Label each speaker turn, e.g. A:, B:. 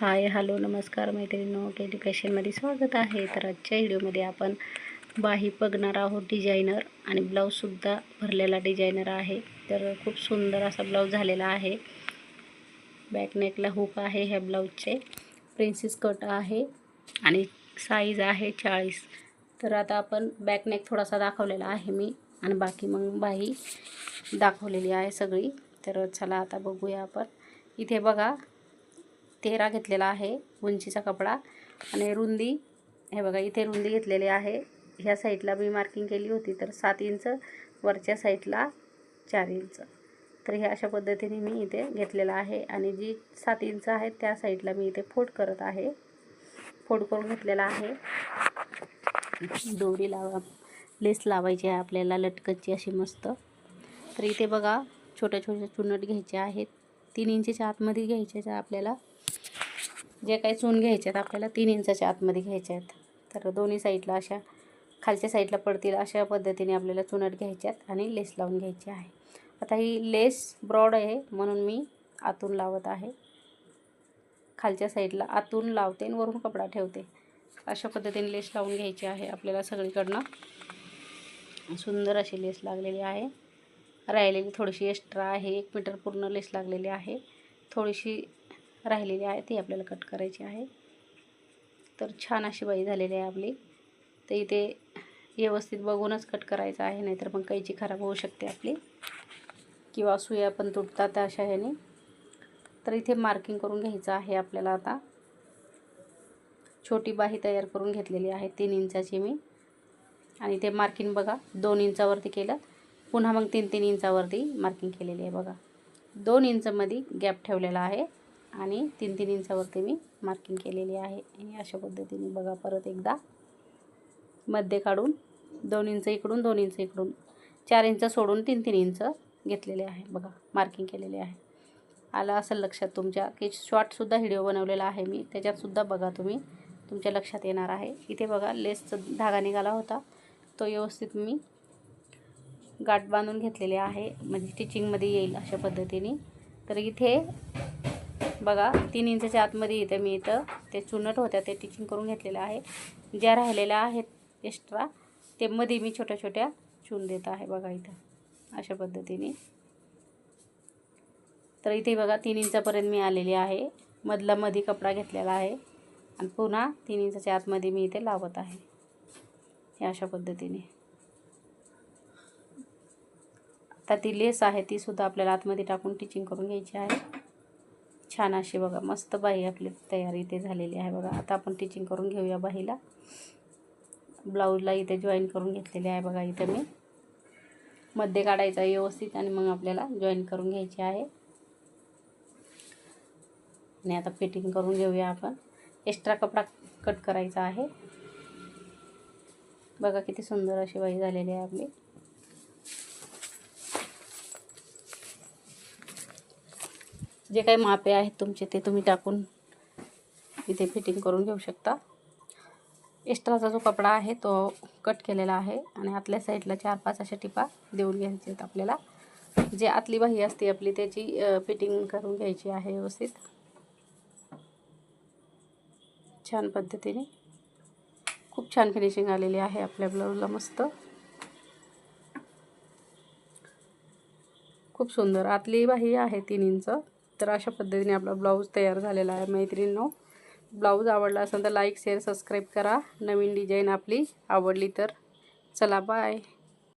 A: Hi hello नमस्कार मैत्रिणींनो. केली एज्युकेशनमध्ये स्वागत आहे. तर आजच्या व्हिडिओमध्ये आपण बाही बघणार आहोत डिझायनर आणि ब्लाऊजसुद्धा भरलेला डिझायनर आहे. तर खूप सुंदर असा ब्लाऊज झालेला आहे. बॅकनेकला हुक आहे ह्या ब्लाऊजचे प्रिन्सेस कट आहे आणि साईज आहे चाळीस. तर आता आपण बॅकनेक थोडासा दाखवलेला आहे मी आणि बाकी मग बाही दाखवलेली आहे सगळी. तर चला आता बघूया आपण. इथे बघा तेरा घेतलेला आहे उंचीचा कपडा आणि रुंदी. हे बघा इथे रुंदी घेतलेली आहे. ह्या साईडला मी मार्किंग केली होती तर सात इंच वरच्या साईडला चार इंच. तर ह्या अशा पद्धतीने मी इथे घेतलेला आहे आणि जी सात इंच आहे त्या साईडला मी इथे फोड करत आहे. फोड करून घेतलेला आहे. दोरी लावा लेस लावायची आहे आपल्याला लटकनची अशी मस्त. तर इथे बघा छोट्या छोट्या चुनट घ्यायचे आहेत. तीन इंचीच्या आतमध्ये घ्यायचे आपल्याला जे काही चून घ्यायचे आहेत आपल्याला तीन इंचाच्या आतमध्ये घ्यायचे आहेत. तर दोन्ही साईडला अशा खालच्या साईडला पडतील अशा पद्धतीने आपल्याला चुनट घ्यायच्यात आणि लेस लावून घ्यायची आहे. आता ही लेस ब्रॉड आहे म्हणून मी आतून लावत आहे. खालच्या साईडला आतून लावते आणि वरून कपडा ठेवते. अशा पद्धतीने लेस लावून घ्यायची आहे आपल्याला सगळीकडनं. सुंदर अशी लेस लागलेली आहे. राहिलेली थोडीशी एक्स्ट्रा आहे. एक मीटर पूर्ण लेस लागलेली आहे. थोडीशी राहिलेली आहे ती आपल्याला कट करायची आहे. तर छान अशी बाई झालेली आहे आपली. तर इथे व्यवस्थित बघूनच कट करायचं आहे नाहीतर मग कैची खराब होऊ शकते आपली. किंवा सुया पण तुटतात अशा ह्याने. तर इथे मार्किंग करून घ्यायचं आहे आपल्याला आता. छोटी बाही तयार करून घेतलेली आहे तीन इंचाची मी. आणि ते मार्किंग बघा दोन इंचावरती केलं. पुन्हा मग तीन तीन इंचावरती मार्किंग केलेली आहे बघा. दोन इंचमध्ये गॅप ठेवलेला आहे. आणि तीन तीन इंचावरती मी मार्किंग केलेली आहे. अशा पद्धतीने बघा परत एकदा मध्ये काढून दोन इंच इकडून दोन इंच इकडून चार इंच सोडून तीन तीन इंच घेतलेले आहे. बघा मार्किंग केलेले आहे. आलं असेल लक्षात तुमच्या की शॉर्टसुद्धा व्हिडिओ बनवलेला आहे मी. त्याच्यातसुद्धा बघा तुम्ही. तुमच्या लक्षात येणार आहे. इथे बघा लेसचा धागा निघाला होता. तो व्यवस्थित मी गाठ बांधून घेतलेले आहे. म्हणजे स्टिचिंगमध्ये येईल अशा पद्धतीने. तर इथे बघा तीन इंचच्या आतमध्ये इथं मी इथं ते चुनट होत्या ते टिचिंग करून घेतलेलं आहे. ज्या राहिलेल्या आहेत एक्स्ट्रा ते मध्ये मी छोट्या छोट्या चून देत आहे बघा इथं अशा पद्धतीने. तर इथे बघा तीन इंचापर्यंत मी आलेली आहे. मधला मध्ये कपडा घेतलेला आहे. आणि पुन्हा तीन इंचाच्या आतमध्ये मी इथे लावत आहे. हे अशा पद्धतीने. आता ती लेस आहे तीसुद्धा आपल्याला आतमध्ये टाकून टिचिंग करून घ्यायची आहे. छान अशी बघा मस्त बाही आपली तयारी इथे झालेली आहे बघा. आता आपण टिचिंग करून घेऊया बाहीला ब्लाऊजला इथे जॉईन करून घेतलेले आहे बघा इथे मी. मध्ये काढायचा व्यवस्थित आणि मग आपल्याला जॉईन करून घ्यायची आहे. आणि आता फिटिंग करून घेऊया आपण. एक्स्ट्रा कपडा कट करायचा आहे. बघा किती सुंदर अशी बाई झालेली आहे आपली. जे काही मापे आहेत तुमचे ते तुम्ही टाकून इथे फिटिंग करून घेऊ शकता. एक्स्ट्राचा जो कपडा आहे तो कट केलेला आहे आणि आतल्या साईडला चार पाच अशा टिपा देऊन घ्यायचे आहेत आपल्याला. जे आतली बाही असते आपली त्याची फिटिंग करून घ्यायची आहे व्यवस्थित. छान पद्धतीने. खूप छान फिनिशिंग आलेली आहे आपल्या ब्लाऊजला मस्त. खूप सुंदर. आतली बाही आहे तीन इंच. तर अशा पद्धतीने आपला ब्लाऊज तयार झालेला आहे मैत्रिणींनो. ब्लाऊज आवडला असेल तर लाईक शेअर सबस्क्राईब करा. नवीन डिझाईन आपली आवडली तर चला बाय